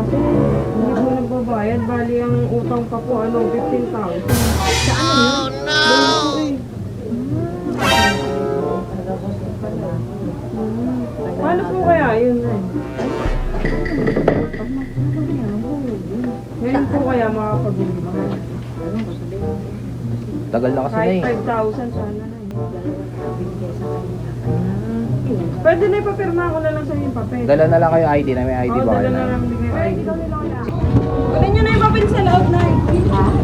kasi hindi po nagbabayad. Bali ang utang pa po, ano, 15,000. Sa ano yun? Eh. Hmm. Paano po kaya yun eh? Ngayon po kaya makapag-iba. Tagal na kasi na Kahit eh. 5,000 sana na eh. Pwede na ipapirma ko na lang sa yung papel. Dala na lang kayo ID na may ID Oo, ba dala kayo na na? lang ID. Kunin nyo na yung papel sa loob na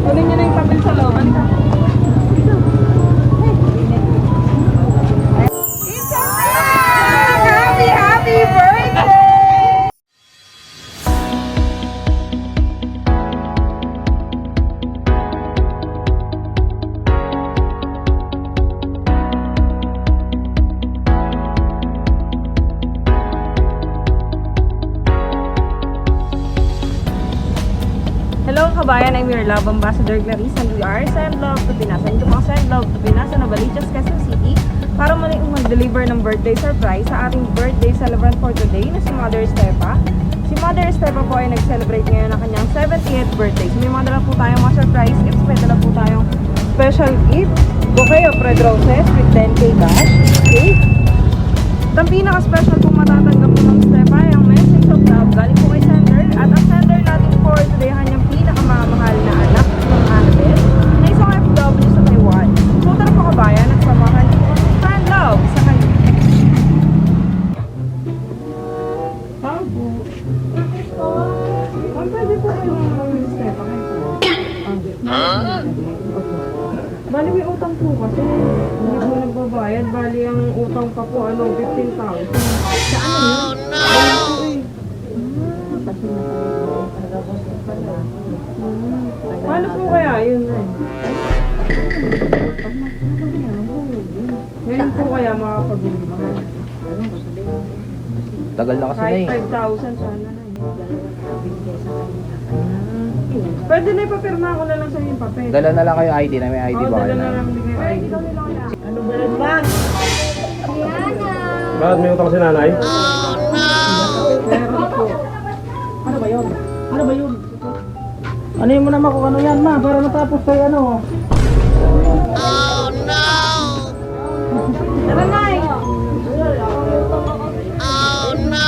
Kunin nyo na yung papel sa loob. Happy, Hello kabayan, I'm your love ambassador Clarice and we are Send Love to Pinasan. Ito pang Send Love to Pinasan na Balichas, Quezon City. Para muli mag-deliver ng birthday surprise sa ating birthday celebrant for today na si Mother Estepa. Si Mother Estepa po ay nag-celebrate ngayon ng kanyang 70th birthday. So may mga po tayong mga surprise gifts, may dala po tayong special gift, bouquet of red roses with 10k cash, cake, ang pinaka-special po matatanggap po ng Step ay ang message of love. Galing po kay sender. At ang sender natin for today ay kanyang po ano 15,000. Sa ano yun? Eh. Hmm. Paano po kaya yun eh? Ngayon po kaya makapag-iba. Tagal na kasi na Kahit eh. 5,000 sana na eh. Pwede na ipapirma ko na lang sa yung papel. Dala na lang kayo ID na may ID Oo, ba dala kayo na na? lang bigay ID. Ano ba yan ba? Bakit may utang si nanay? Meron po. Ano ba yun? Ano ba yun? Ano yung naman kung ano yan, ma? Para matapos kayo ano. Tara, Nay! Oh, no!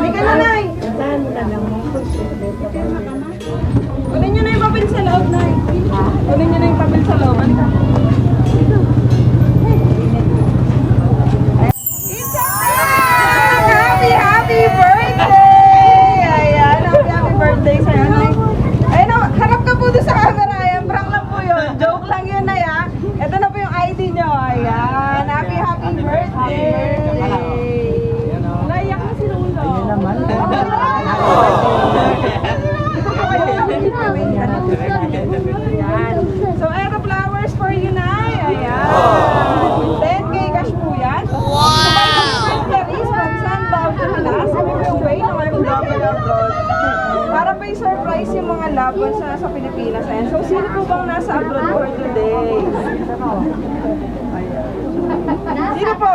Halika na, Nay! Kunin niyo na yung papel sa loob, Nay. Kunin niyo na yung papel sa loob. Halika. Happy, happy birthday! Ayan, happy, happy birthday sa'yo, Nay. Ayun, na, harap ka po doon sa camera. Ayan, prank lang po yun. Joke lang yun, Nay, ah. Ito na po yung ID nyo. Ayan, happy, happy birthday! Naiyak na si Lolo. Ayun naman. Ayan. So, eto flowers for you, Nay. Ayan. 10K cash po yan. Wow! Clarice from San Pao, Pinas. Away ng I'm Global Abroad. Para may surprise yung mga loved ones na nasa Pilipinas. Ayan. So, sino po bang nasa abroad for today? Sino po?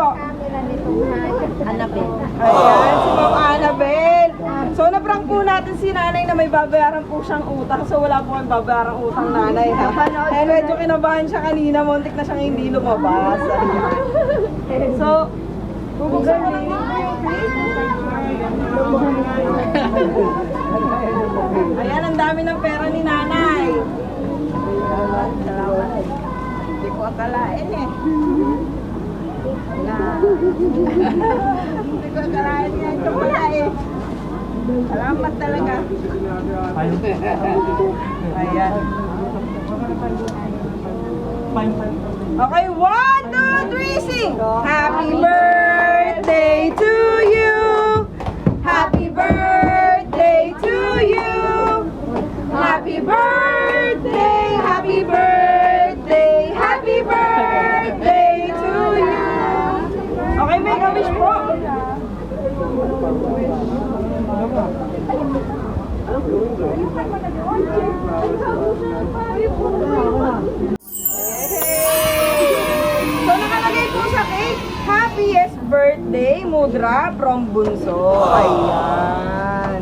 Annabelle. Ayan, si Ma'am Annabelle. So, naprank po natin si nanay na may babayaran po siyang utang. So, wala po kang babayarang utang nanay, ha? And medyo kinabahan siya kanina. Muntik na siyang hindi lumabas. Ayan. So, bubuksan mo lang po yung cake. Ayan, ang dami ng pera ni nanay. Hindi ko akalain eh. Hindi ko akalain nga ito wala eh. Salamat talaga. Ayan. Okay, one, two, three, sing! Happy birthday to So nakalagay po sa cake, happiest birthday, Mudra from Bunso. Ayan.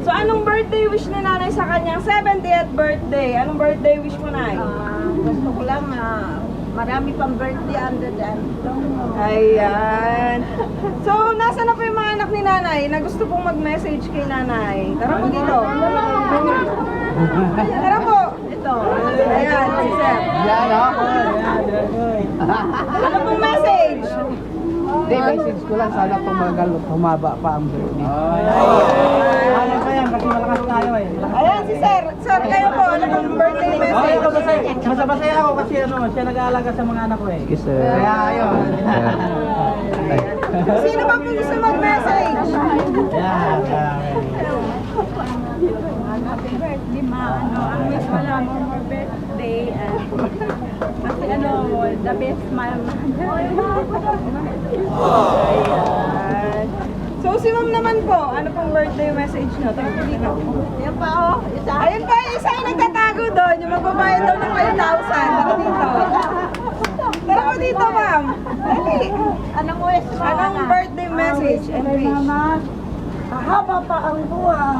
So, anong birthday wish ni nanay sa kanyang 70th birthday? Anong birthday wish mo, nay? Ah, gusto ko lang ah, marami pang birthday under dyan. Ayan. So, nasa na po yung mga anak ni nanay na gusto pong mag-message kay nanay? Tara po dito. Tara po. Ito. Ayan, si Sir. Yan, oh. Ano pong message? Hindi, message ko lang. Sana tumagal, humaba pa ang birthday. Kaya pa yan kasi malakas tayo eh. Ayan, si Sir. Sir, kayo po. Ano pong birthday message? ako masaya, masaya, masaya ako kasi ano, siya nag-aalaga sa mga anak ko eh. Yes, sir. Kaya ayun. Sino ba po gusto mag-message? Yan. Happy birthday, ma. Ano, ang wish ko lang mo more birthday. Kasi ano, the best man. Ayan. So, si Ma'am naman po, ano pong birthday message nyo? Tara po dito. Yan pa oh, isa. Ayun pa, isa yung nagtatago doon, yung magbabayad daw ng 5,000. Tara dito. Tara po dito, ma'am. Dali. Anong wish mo? Anong birthday message and wish? Haba pa ang buwan.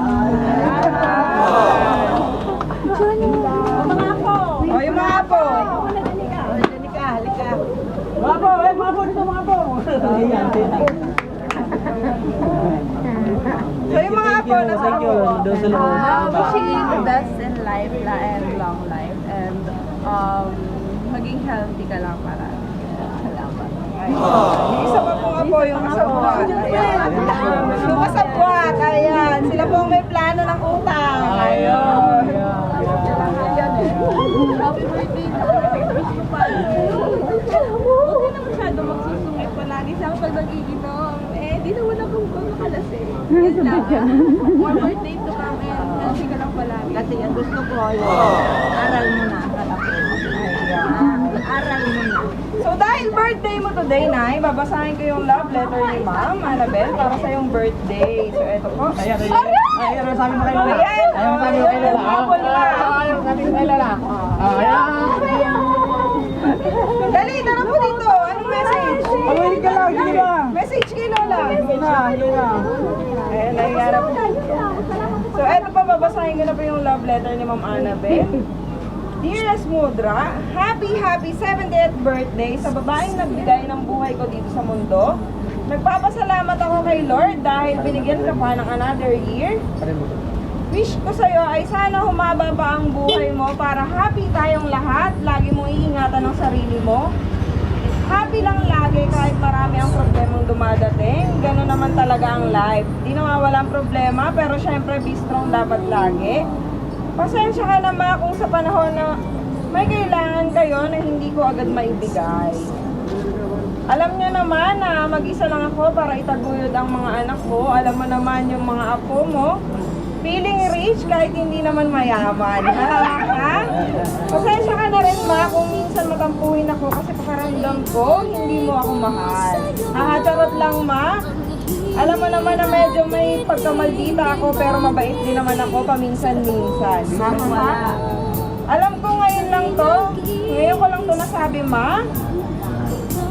Mga apo. O, yung mga apo. Halika, halika. Mga po, eh, mga po dito mga po. Ayan, So, yung mga apo, nasa Thank you. Doon sa loob. Uh, wishing you the best in life la and long life and um, maging healthy ka lang para. Salamat. Yung isa pa pong apo, yung kasabwat. Yung kasabwat, ayan. Sila po may plano ng utang. Ayun. Happy birthday na. Wish ko pa. Huwag ka na masyado magsusungit palagi sa pag nag-iinom. Eh, di naman ako makalasing. Yun lang. More birthday to come and healthy ka lang palagi. Kasi ang gusto ko, yung aral mo na. Ayan. Aral mo na. So dahil birthday mo today, Nay, babasahin ko yung love letter ni Ma'am Annabel para sa yung birthday. So eto po. Ayan, ayan. Ayan, ano sabi mo kay Lola? Ayan. Ayan, sabi mo kay Lola. Apple na. Ayaw, sabi ko kay Lola. Ayan. Dali, tara po dito. Anong message? Paluhin ka lang, hindi ba? Message kay Lola. Hindi na, hindi na. Ayan, nangyarap. So eto pa, babasahin ko na po yung love letter ni Ma'am Annabel. Dearest Mudra, happy happy 70th birthday sa babaeng nagbigay ng buhay ko dito sa mundo. Nagpapasalamat ako kay Lord dahil binigyan ka pa ng another year. Wish ko sa'yo ay sana humaba pa ang buhay mo para happy tayong lahat. Lagi mo iingatan ang sarili mo. Happy lang lagi kahit marami ang problemang dumadating. Ganun naman talaga ang life. Di nawawala problema pero syempre be strong dapat lagi. Pasensya ka na ma kung sa panahon na may kailangan kayo na hindi ko agad maibigay. Alam niyo naman na mag-isa lang ako para itaguyod ang mga anak ko. Alam mo naman yung mga apo mo. Feeling rich kahit hindi naman mayaman. Ha? Pasensya ka na rin ma kung minsan matampuhin ako kasi pakaramdam ko hindi mo ako mahal. Ah, charot lang ma. Alam mo naman na medyo may pagkamaldita ako pero mabait din naman ako paminsan-minsan. Ha? ha? Alam ko ngayon lang to. Ngayon ko lang to nasabi ma.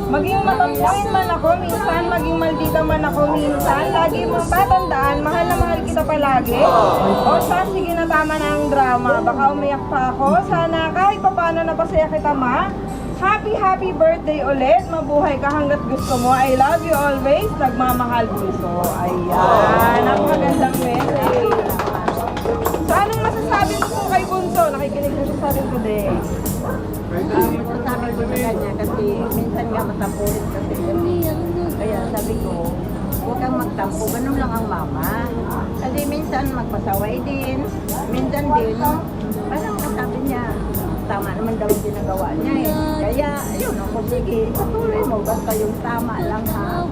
Maging matampuin man ako minsan, maging maldita man ako minsan, lagi mong tatandaan, mahal na mahal kita palagi. O siya, sige na tama na ang drama, baka umiyak pa ako. Sana kahit pa paano napasaya kita ma. Happy, happy birthday ulit. Mabuhay ka hanggat gusto mo. I love you always. Nagmamahal gusto. Ayan. Napakagandang message. So, anong masasabi mo po kay Bunso? Nakikinig ko siya sa atin today. Um, sa kanya kasi minsan nga matampuhin kasi yun. Kaya sabi ko, huwag kang magtampo, ganun lang ang mama. Kasi minsan magpasaway din, minsan din, parang sabi niya, tama naman daw yung ginagawa niya eh. Kaya, ayun ako, sige, patuloy mo, basta yung tama lang ha.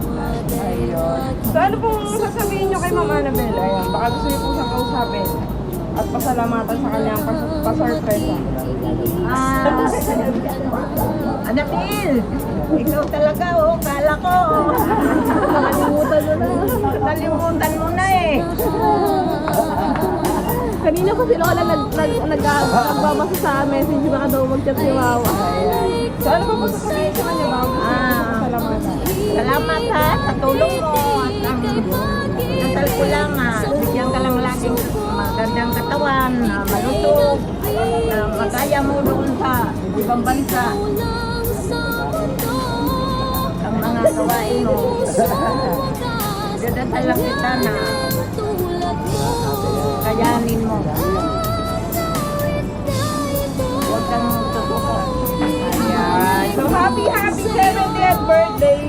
Ayun. So ano pong sasabihin nyo kay Ma'am Annabel? Ayan, baka gusto niyo po siyang kausapin. At pasalamatan sa kanyang pas- pasorpresa. Ah, Anabil, ikaw talaga oh, kala ko. Nakalimutan mo na. Nakalimutan mo na eh. Kanina pa si Lola nag, nag, nag, nagbabasa sa message baka daw mag-chat si Wawa. So ano pa po sa kanya? Gusto niyo Ah. po pasalamatan. Salamat ha sa tulong mo at ang dasal ko lang ha. Bigyan ka lang laging magandang katawan, na malusog, na magaya mo doon sa ibang bansa. Ang mga gawain mo. Dadasal kita na kayanin mo. Huwag kang tutuko. Ayan. So, happy, happy 70th birthday!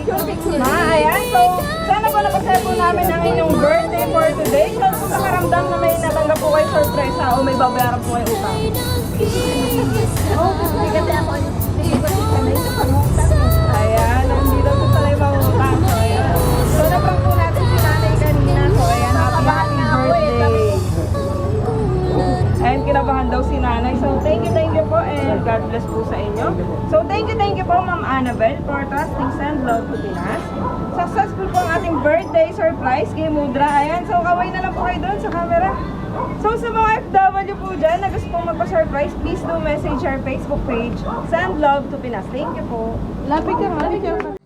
Ma, ayan. So, sana po napasaya po namin ang inyong birthday for today. Kung nakaramdam na may natanggap po kayo sorpresa o may babayaran po kayo utang. Oh, hindi kasi ako, ko si sanay sa pangutang. Ayan, daw po sanay mangutang. So, ayan. So, naprank po si nanay kanina. So, ayan, happy, birthday! And kinabahan daw si nanay. So, thank you, thank you po. And God bless po sa inyo. So, thank you, thank you po, Ma'am Annabel, for trusting Send Love to Pinas. Surprise kay Mudra. Ayan, so kaway na lang po kayo doon sa camera. So, sa mga FW po dyan na gusto pong magpa-surprise, please do message our Facebook page, Send Love to Pinas. Thank you po. Lapit ka, lapit ka.